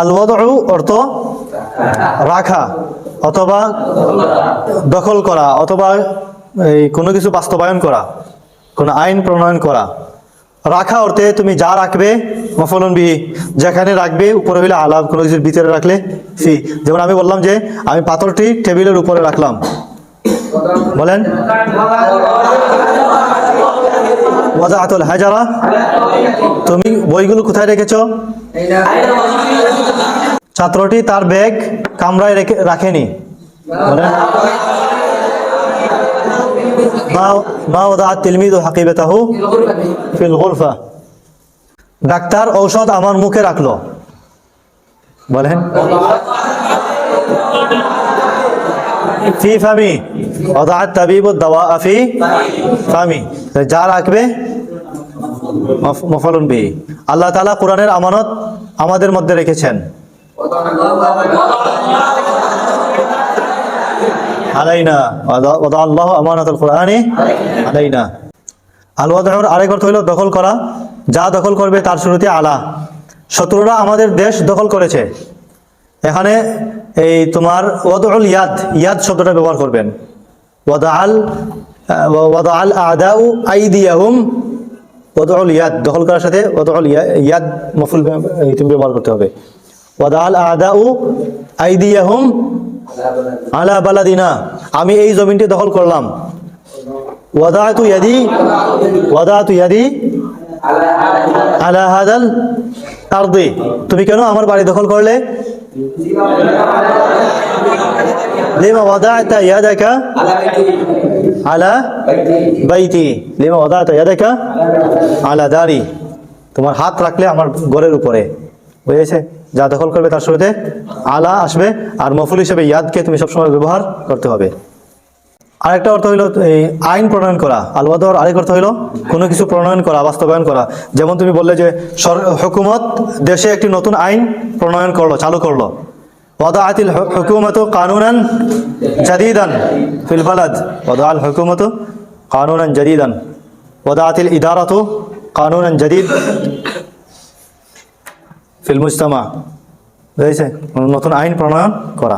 আল ওয়াদউ অর্থ রাখা অথবা দখল করা অথবা এই কোনো কিছু বাস্তবায়ন করা, কোনো আইন প্রণয়ন করা। রাখা অর্থে তুমি যা রাখবে, মফলন বি যেখানে রাখবে, উপরে হইলে আলাপ কোনো কিছুর ভিতরে রাখলে ফি। যেমন আমি বললাম যে, আমি পাথরটি টেবিলের উপরে রাখলাম। বলেন? ওয়াজাহাতুল হাজারা। তুমি বইগুলো কোথায় রেখেছো? ছাত্রটি তার ব্যাগ কামরায় রেখে রাখেনি। মা- মা ওয়াদাআত তিলমিযু ফিল গুরফা। ডাক্তার ঔষধ আমার মুখে রাখল। বলেন। ফি ফামি। দাওয়া ফি ফামি। যা রাখবে মফলুন বি আল্লাহ তাআলা কোরআনের আমানত আমাদের মধ্যে রেখেছেন। আলাইনা আল্লাহ আমানাতুল কোরআনি আলাইনা। আল ওয়াদাউর আরেক অর্থ হইল দখল করা। যা দখল করবে তার শুরুতে আলা। শত্রুরা আমাদের দেশ দখল করেছে। এখানে এই তোমার ওয়াদউল ইয়াদ ইয়াদ শব্দটা ব্যবহার করবেন। ওয়াদা আল ওয়াদা আল আদাউ আইদিয়াহুম ওয়াদউল ইয়াদ, দখল করার সাথে ওয়াদউল ইয়া- ইয়াদ মফুল তুমি ব্যবহার করতে হবে। ওয়াদা আল আদাউ আইদিয়াহুম আলা বালাদিনা। আমি এই জমিনটি দখল করলাম। ওয়াদাতু ইয়াদি ওয়াদাতু ইয়াদি আলা হাদাল আরদি। তুমি কেন আমার বাড়ি দখল করলে? লিমা وضعت ইয়াদাকা على بيتي؟ لما وضعت يدك على داري. তোমার হাত রাখলে আমার ঘরের উপরে। বুঝেছে যা দখল করবে তার শুরুতে আলা আসবে। আর মফুল হিসেবে ইয়াদকে তুমি সবসময় ব্যবহার করতে হবে। আরেকটা অর্থ হইলো এই আইন প্রণয়ন করা আলওয়াদর আরেক অর্থ হইলো কোনো কিছু প্রণয়ন করা বাস্তবায়ন করা যেমন তুমি বললে যে সর- হুকুমত দেশে একটি নতুন আইন প্রণয়ন করলো চালু করলো وضعت الحكومة قانونا جديدا في البلد وضع الحكومة قانونا جديدا وضعت الإدارة قانونا جديد في المجتمع বুঝেছে নতুন আইন প্রণয়ন করা